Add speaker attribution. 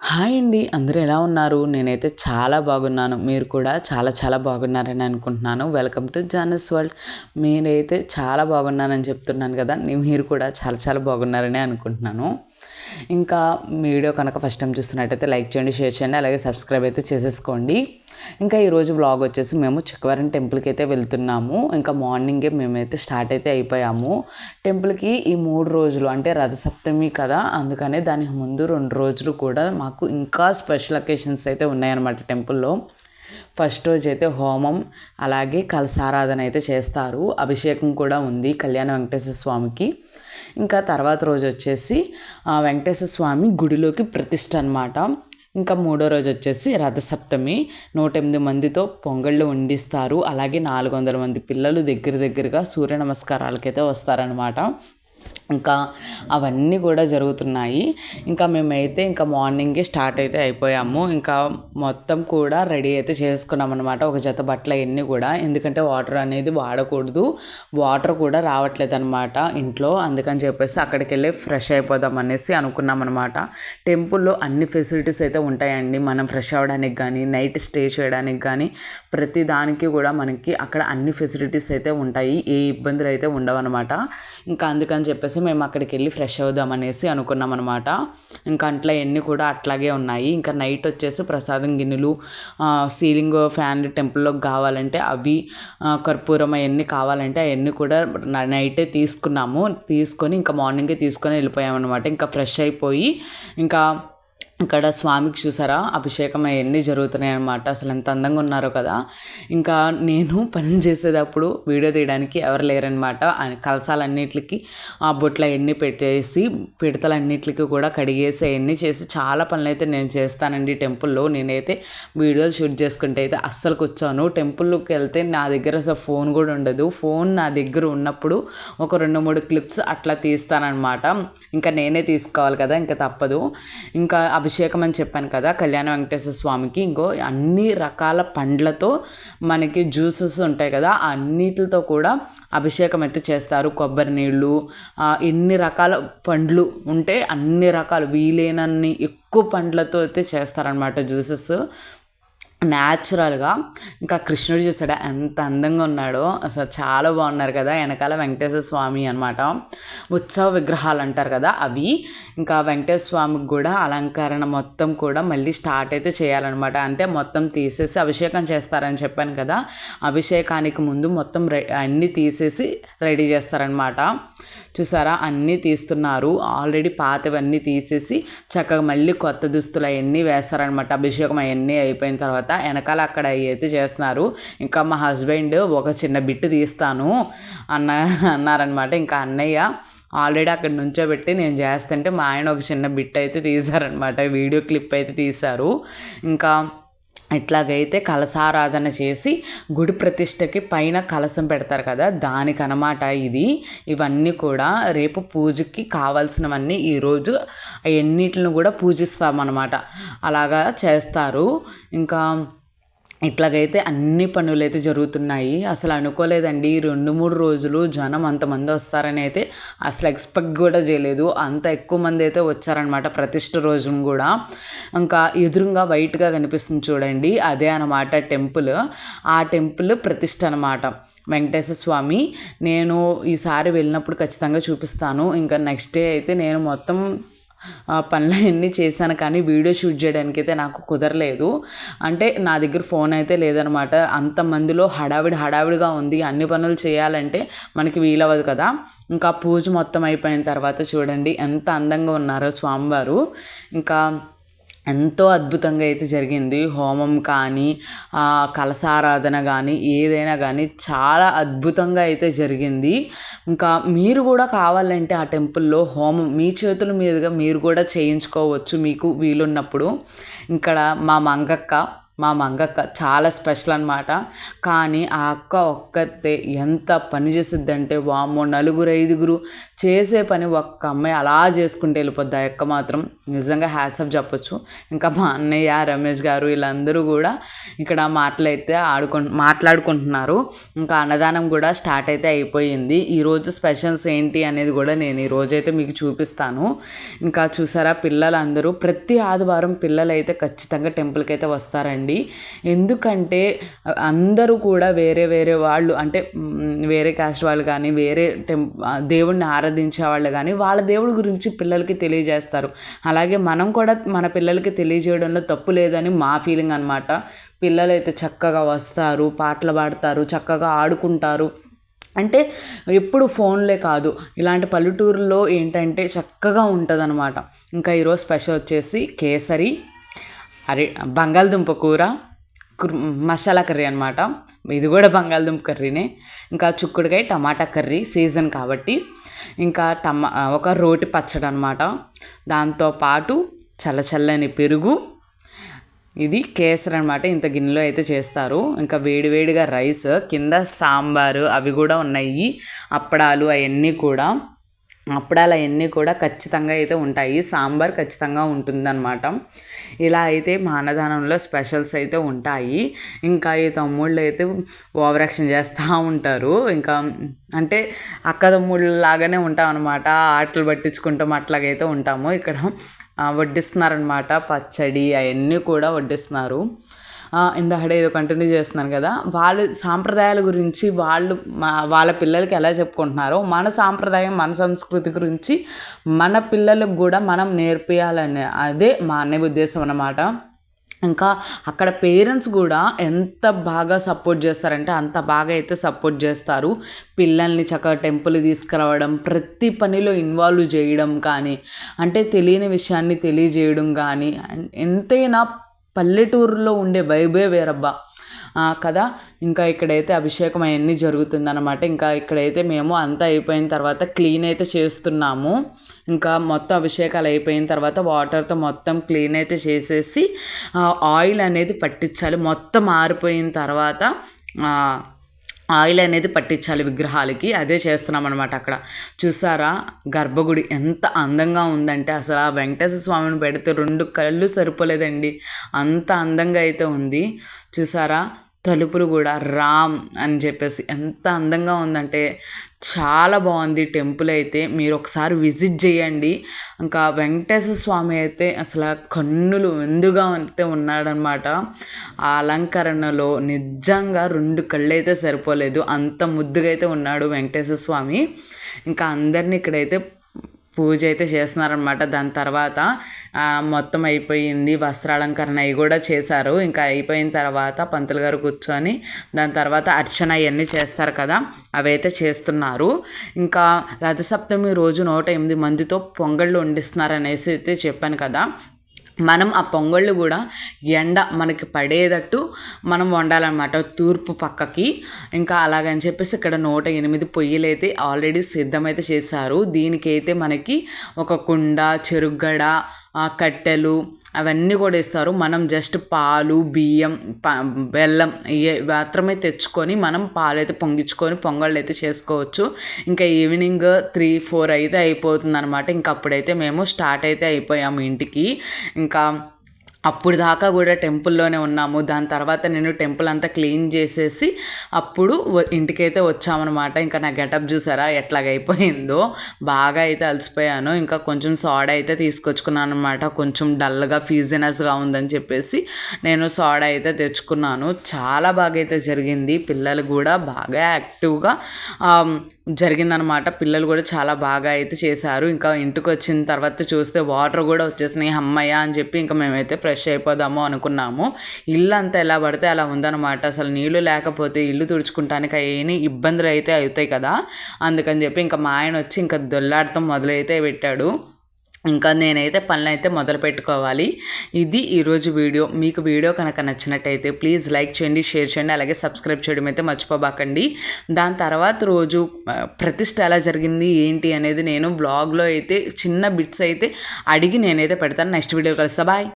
Speaker 1: Hi అండి. అందరూ ఎలా ఉన్నారు? నేనైతే చాలా బాగున్నాను. మీరు కూడా చాలా చాలా బాగున్నారని అనుకుంటున్నాను. వెల్కమ్ టు జానస్ వరల్డ్ మీరైతే చాలా బాగున్నానని చెప్తున్నాను కదా మీరు కూడా చాలా చాలా బాగున్నారని అనుకుంటున్నాను. ఇంకా వీడియో కనుక ఫస్ట్ టైం చూస్తున్నట్టయితే లైక్ చేయండి షేర్ చేయండి అలాగే సబ్స్క్రైబ్ అయితే చేసేసుకోండి. ఇంకా ఈరోజు బ్లాగ్ వచ్చేసి మేము చిక్కవరం టెంపుల్కి అయితే వెళ్తున్నాము. ఇంకా మార్నింగే మేమైతే స్టార్ట్ అయితే అయిపోయాము. టెంపుల్కి ఈ మూడు రోజులు అంటే రథసప్తమి కదా అందుకనే దానికి ముందు రెండు రోజులు కూడా మాకు ఇంకా స్పెషల్ అకేషన్స్ అయితే ఉన్నాయన్నమాట టెంపుల్లో. ఫస్ట్ రోజు అయితే హోమం అలాగే కలసారాధన అయితే చేస్తారు. అభిషేకం కూడా ఉంది కళ్యాణ వెంకటేశ్వర స్వామికి. ఇంకా తర్వాత రోజు వచ్చేసి వెంకటేశ్వర స్వామి గుడిలోకి ప్రతిష్ట అనమాట ఇంకా మూడో రోజు వచ్చేసి రథసప్తమి. నూట ఎనిమిది మందితో పొంగళ్ళు వండిస్తారు. అలాగే నాలుగు వందల మంది పిల్లలు దగ్గర దగ్గరగా సూర్య నమస్కారాలకైతే వస్తారనమాట ఇంకా అవన్నీ కూడా జరుగుతున్నాయి. ఇంకా మేమైతే ఇంకా మార్నింగే స్టార్ట్ అయితే అయిపోయాము. ఇంకా మొత్తం కూడా రెడీ అయితే చేసుకున్నాం అనమాట ఒక జత బట్టలు అవన్నీ కూడా. ఎందుకంటే వాటర్ అనేది వాడకూడదు. వాటర్ కూడా రావట్లేదు అనమాట ఇంట్లో. అందుకని చెప్పేసి అక్కడికి వెళ్ళి ఫ్రెష్ అయిపోదాం అనేసి అనుకున్నాం అనమాట టెంపుల్లో అన్ని ఫెసిలిటీస్ అయితే ఉంటాయండి. మనం ఫ్రెష్ అవ్వడానికి కానీ నైట్ స్టే చేయడానికి కానీ ప్రతి దానికి కూడా మనకి అక్కడ అన్ని ఫెసిలిటీస్ అయితే ఉంటాయి. ఏ ఇబ్బందులు అయితే ఉండవు అనమాట ఇంకా అందుకని చెప్పేసి చెప్పేసి మేము అక్కడికి వెళ్ళి ఫ్రెష్ అవుదాం అనేసి అనుకున్నాం అనమాట ఇంకా అంట్లో ఎన్ని కూడా అట్లాగే ఉన్నాయి. ఇంకా నైట్ వచ్చేసి ప్రసాదం గిన్నెలు సీలింగ్ ఫ్యాన్ టెంపుల్లోకి కావాలంటే అవి కర్పూరం అవన్నీ కావాలంటే అవన్నీ కూడా నైటే తీసుకున్నాము. తీసుకొని ఇంకా మార్నింగే తీసుకొని వెళ్ళిపోయామన్నమాట. ఇంకా ఫ్రెష్ అయిపోయి ఇంకా ఇక్కడ స్వామికి చూసారా? అభిషేకం అవన్నీ జరుగుతున్నాయి అనమాట అసలు ఎంత అందంగా ఉన్నారో కదా. ఇంకా నేను పని చేసేటప్పుడు వీడియో తీయడానికి ఎవరు లేరనమాట కలసాలన్నిటికి ఆ బొట్లు అవన్నీ పెట్టేసి పిడతలన్నిటికి కూడా కడిగేసి అవన్నీ చేసి చాలా పనులు అయితే నేను చేస్తానండి టెంపుల్లో. నేనైతే వీడియోలు షూట్ చేసుకుంటే అయితే అస్సలు కూర్చోను. టెంపుల్కి వెళ్తే నా దగ్గర అసలు ఫోన్ కూడా ఉండదు. ఫోన్ నా దగ్గర ఉన్నప్పుడు ఒక రెండు మూడు క్లిప్స్ అట్లా తీస్తానమాట ఇంకా నేనే తీసుకోవాలి కదా ఇంకా తప్పదు. ఇంకా అభిషేకం అని చెప్పాను కదా కళ్యాణ వెంకటేశ్వర స్వామికి. ఇంకో అన్ని రకాల పండ్లతో మనకి జ్యూసెస్ ఉంటాయి కదా అన్నిటితో కూడా అభిషేకం అయితే చేస్తారు. కొబ్బరి నీళ్ళు ఎన్ని రకాల పండ్లు ఉంటే అన్ని రకాలు వీలైనన్ని ఎక్కువ పండ్లతో అయితే చేస్తారనమాట జ్యూసెస్. న్యాచురల్గా ఇంకా కృష్ణుడు చూసాడా ఎంత అందంగా ఉన్నాడో. అసలు చాలా బాగున్నారు కదా వెనకాల వెంకటేశ్వర స్వామి అనమాట ఉత్సవ విగ్రహాలు అంటారు కదా అవి. ఇంకా వెంకటేశ్వర స్వామికి కూడా అలంకరణ మొత్తం కూడా మళ్ళీ స్టార్ట్ అయితే చేయాలన్నమాట. అంటే మొత్తం తీసేసి అభిషేకం చేస్తారని చెప్పాను కదా. అభిషేకానికి ముందు మొత్తం రె అన్నీ తీసేసి రెడీ చేస్తారనమాట చూసారా? అన్నీ తీస్తున్నారు. ఆల్రెడీ పాతవన్నీ తీసేసి చక్కగా మళ్ళీ కొత్త దుస్తులు అవన్నీ వేస్తారనమాట అభిషేకం అవన్నీ అయిపోయిన తర్వాత వెనకాల అక్కడ అయితే చేస్తున్నారు. ఇంకా మా హస్బెండ్ ఒక చిన్న బిట్టు తీస్తాను అన్న అన్నారనమాట ఇంకా అన్నయ్య ఆల్రెడీ అక్కడ నుంచోబెట్టి నేను చేస్తుంటే మా ఆయన ఒక చిన్న బిట్ అయితే తీశారనమాట వీడియో క్లిప్ అయితే తీశారు. ఇంకా ఇట్లాగైతే కలసారాధన చేసి గుడి ప్రతిష్టకి పైన కలసం పెడతారు కదా దానికి అనమాట ఇది. ఇవన్నీ కూడా రేపు పూజకి కావాల్సినవన్నీ ఈరోజు ఎన్నిటిని కూడా పూజిస్తామన్నమాట. అలాగా చేస్తారు. ఇంకా ఇట్లాగైతే అన్ని పనులు అయితే జరుగుతున్నాయి. అసలు అనుకోలేదండి. రెండు మూడు రోజులు జనం అంతమంది వస్తారని అయితే అసలు ఎక్స్పెక్ట్ కూడా చేయలేదు. అంత ఎక్కువ మంది అయితే వచ్చారనమాట ప్రతిష్ట రోజును కూడా. ఇంకా ఎదురుగా వైట్గా కనిపిస్తుంది చూడండి. అదే అనమాట టెంపుల్. ఆ టెంపుల్ ప్రతిష్ట అనమాట వెంకటేశ్వర స్వామి నేను ఈసారి వెళ్ళినప్పుడు ఖచ్చితంగా చూపిస్తాను. ఇంకా నెక్స్ట్ డే అయితే నేను మొత్తం పనులన్నీ చేశాను కానీ వీడియో షూట్ చేయడానికి అయితే నాకు కుదరలేదు. అంటే నా దగ్గర ఫోన్ అయితే లేదనమాట. అంతమందిలో హడావిడి హడావిడిగా ఉంది. అన్ని పనులు చేయాలంటే మనకి వీలవ్వదు కదా. ఇంకా పూజ మొత్తం అయిపోయిన తర్వాత చూడండి ఎంత అందంగా ఉన్నారో స్వామివారు. ఇంకా ఎంతో అద్భుతంగా అయితే జరిగింది. హోమం కానీ కలసారాధన కానీ ఏదైనా కానీ చాలా అద్భుతంగా అయితే జరిగింది. ఇంకా మీరు కూడా కావాలంటే ఆ టెంపుల్లో హోమం మీ చేతుల మీదుగా మీరు కూడా చేయించుకోవచ్చు మీకు వీలున్నప్పుడు. ఇక్కడ మా మంగక్క మా మంగక్క చాలా స్పెషల్ అనమాట కానీ ఆ అక్క ఒక్కతే ఎంత పని చేసిద్దంటే వామో నలుగురు ఐదుగురు చేసే పని ఒక్క అమ్మాయి అలా చేసుకుంటే వెళ్ళిపోద్ది. ఆ యొక్క మాత్రం నిజంగా హ్యాట్స్ ఆఫ్ చెప్పొచ్చు. ఇంకా మా అన్నయ్య రమేష్ గారు వీళ్ళందరూ కూడా ఇక్కడ మాటలైతే ఆడుకు మాట్లాడుకుంటున్నారు. ఇంకా అన్నదానం కూడా స్టార్ట్ అయితే అయిపోయింది. ఈరోజు స్పెషల్స్ ఏంటి అనేది కూడా నేను ఈరోజైతే మీకు చూపిస్తాను. ఇంకా చూసారా పిల్లలందరూ ప్రతి ఆదివారం పిల్లలు అయితే ఖచ్చితంగా టెంపుల్కి అయితే వస్తారండి. ఎందుకంటే అందరూ కూడా వేరే వేరే వాళ్ళు అంటే వేరే కాస్ట్ వాళ్ళు కానీ వేరే టెం దేవుణ్ణి ఆరా వాళ్ళు కానీ వాళ్ళ దేవుడి గురించి పిల్లలకి తెలియజేస్తారు. అలాగే మనం కూడా మన పిల్లలకి తెలియజేయడంలో తప్పు లేదని మా ఫీలింగ్ అనమాట పిల్లలు అయితే చక్కగా వస్తారు పాటలు పాడతారు చక్కగా ఆడుకుంటారు. అంటే ఎప్పుడు ఫోన్లే కాదు ఇలాంటి పల్లెటూరులో ఏంటంటే చక్కగా ఉంటుంది అనమాట ఇంకా ఈరోజు స్పెషల్ వచ్చేసి కేసరి అరే బంగాళదుంప కూర మసాలా కర్రీ అనమాట ఇది కూడా బంగాళదుంప కర్రీనే. ఇంకా చుక్కుడుకాయ టమాటా కర్రీ సీజన్ కాబట్టి. ఇంకా టమా ఒక రోటి పచ్చడి అనమాట దాంతోపాటు చల్ల చల్లని పెరుగు. ఇది కేసర్ అనమాట ఇంత గిన్నెలో అయితే చేస్తారు. ఇంకా వేడివేడిగా రైస్ కింద సాంబారు అవి కూడా ఉన్నాయి. అప్పడాలు అవన్నీ కూడా. అప్పుడాలు అవన్నీ కూడా ఖచ్చితంగా అయితే ఉంటాయి. సాంబార్ ఖచ్చితంగా ఉంటుందన్నమాట. ఇలా అయితే మా అన్నదానంలో స్పెషల్స్ అయితే ఉంటాయి. ఇంకా ఈ తమ్ముళ్ళు అయితే ఓవరాక్షన్ చేస్తూ ఉంటారు. ఇంకా అంటే అక్క తమ్ముళ్ళు లాగానే ఉంటాం అనమాట ఆటలు పట్టించుకుంటాం అట్లాగైతే ఉంటాము. ఇక్కడ వడ్డిస్తున్నారనమాట పచ్చడి అవన్నీ కూడా వడ్డిస్తున్నారు. ఇందాకడే ఏదో కంటిన్యూ చేస్తున్నాను కదా. వాళ్ళు సాంప్రదాయాల గురించి వాళ్ళు మా వాళ్ళ పిల్లలకి ఎలా చెప్పుకుంటున్నారో మన సాంప్రదాయం మన సంస్కృతి గురించి మన పిల్లలకు కూడా మనం నేర్పియాలని అదే మా అన్నయ్య ఉద్దేశం అన్నమాట. ఇంకా అక్కడ పేరెంట్స్ కూడా ఎంత బాగా సపోర్ట్ చేస్తారంటే అంత బాగా అయితే సపోర్ట్ చేస్తారు. పిల్లల్ని చక్కగా టెంపుల్ తీసుకురావడం ప్రతి పనిలో ఇన్వాల్వ్ చేయడం కానీ అంటే తెలియని విషయాన్ని తెలియజేయడం కానీ ఎంతైనా పల్లెటూరులో ఉండే వైబే వేరబ్బా. కదా? ఇంకా ఇక్కడైతే అభిషేకం అవన్నీ జరుగుతుందన్నమాట. ఇంకా ఇక్కడైతే మేము అంతా అయిపోయిన తర్వాత క్లీన్ అయితే చేస్తున్నాము. ఇంకా మొత్తం అభిషేకాలు అయిపోయిన తర్వాత వాటర్తో మొత్తం క్లీన్ అయితే చేసేసి ఆయిల్ అనేది పట్టించాలి. మొత్తం ఆరిపోయిన తర్వాత ఆయిల్ అనేది పట్టించాలి విగ్రహాలకి. అదే చేస్తున్నాం అనమాట అక్కడ. చూసారా? గర్భగుడి ఎంత అందంగా ఉందంటే అసలు ఆ వెంకటేశ్వర స్వామిని పెడితే రెండు కళ్ళు సరిపోలేదండి. అంత అందంగా అయితే ఉంది. చూసారా? తలుపులు కూడా రామ్ అని చెప్పేసి ఎంత అందంగా ఉందంటే చాలా బాగుంది టెంపుల్ అయితే. మీరు ఒకసారి విజిట్ చేయండి. ఇంకా వెంకటేశ్వర స్వామి అయితే అసలు కన్నులు ఎందుగా అయితే ఉన్నాడనమాట ఆ అలంకరణలో నిజంగా రెండు కళ్ళు అయితే సరిపోలేదు. అంత ముద్దుగా అయితే ఉన్నాడు వెంకటేశ్వర స్వామి. ఇంకా అందరినీ ఇక్కడైతే పూజ అయితే చేస్తున్నారనమాట దాని తర్వాత మొత్తం అయిపోయింది. వస్త్రాలంకరణ అవి కూడా చేశారు. ఇంకా అయిపోయిన తర్వాత పంతులు గారు కూర్చొని దాని తర్వాత అర్చన అవన్నీ చేస్తారు కదా అవి అయితే చేస్తున్నారు. ఇంకా రథసప్తమి రోజు నూట ఎనిమిది మందితో పొంగళ్ళు వండిస్తున్నారు అనేసి అయితే చెప్పాను కదా. మనం ఆ పొంగళ్ళు కూడా ఎండ మనకి పడేటట్టు మనం వండాలన్నమాట. తూర్పు పక్కకి. ఇంకా అలాగని చెప్పేసి ఇక్కడ నూట ఎనిమిది పొయ్యిలు అయితే ఆల్రెడీ సిద్ధమైతే చేశారు. దీనికైతే మనకి ఒక కుండ చెరుగడ కట్టెలు అవన్నీ కూడా ఇస్తారు. మనం జస్ట్ పాలు బియ్యం బెల్లం ఇవి మాత్రమే తెచ్చుకొని మనం పాలు అయితే పొంగించుకొని పొంగళ్ళు అయితే చేసుకోవచ్చు. ఇంకా ఈవినింగ్ త్రీ ఫోర్ అయితే అయిపోతుంది అనమాట ఇంక అప్పుడైతే మేము స్టార్ట్ అయితే అయిపోయాము ఇంటికి. ఇంకా అప్పుడు దాకా కూడా టెంపుల్లోనే ఉన్నాము. దాని తర్వాత నేను టెంపుల్ అంతా క్లీన్ చేసేసి అప్పుడు ఇంటికైతే వచ్చామన్నమాట. ఇంకా నా గెటప్ చూసారా ఎట్లాగైపోయిందో. బాగా అయితే అలసిపోయాను. ఇంకా కొంచెం సోడా అయితే తీసుకొచ్చుకున్నాను అనమాట కొంచెం డల్గా ఫీజినెస్గా ఉందని చెప్పేసి నేను సోడా అయితే తెచ్చుకున్నాను. చాలా బాగా అయితే జరిగింది. పిల్లలు కూడా బాగా యాక్టివ్గా జరిగిందనమాట పిల్లలు కూడా చాలా బాగా అయితే చేశారు. ఇంకా ఇంటికి వచ్చిన తర్వాత చూస్తే వాటర్ కూడా వచ్చేసినాయి. అమ్మయ్య అని చెప్పి ఇంకా మేమైతే ఫ్రెష్ అయిపోదాము అనుకున్నాము. ఇల్లు అంతా ఎలా పడితే అలా ఉందన్నమాట. అసలు నీళ్ళు లేకపోతే ఇల్లు తుడుచుకుంటానికి అయ్యి ఇబ్బందులు అయితే అవుతాయి కదా. అందుకని చెప్పి ఇంకా మా ఆయన వచ్చి ఇంకా దొల్లాడటం మొదలైతే పెట్టాడు. ఇంకా నేనైతే పనులు అయితే మొదలు పెట్టుకోవాలి. ఇది ఈరోజు వీడియో. మీకు వీడియో కనుక నచ్చినట్టయితే ప్లీజ్ లైక్ చేయండి షేర్ చేయండి అలాగే సబ్స్క్రైబ్ చేయడం అయితే మర్చిపోబాకండి. దాని తర్వాత రోజు ప్రతిష్ట ఎలా జరిగింది ఏంటి అనేది నేను బ్లాగ్లో అయితే చిన్న బిట్స్ అయితే అడిగి నేనైతే పెడతాను. నెక్స్ట్ వీడియో కలుస్తా. బాయ్.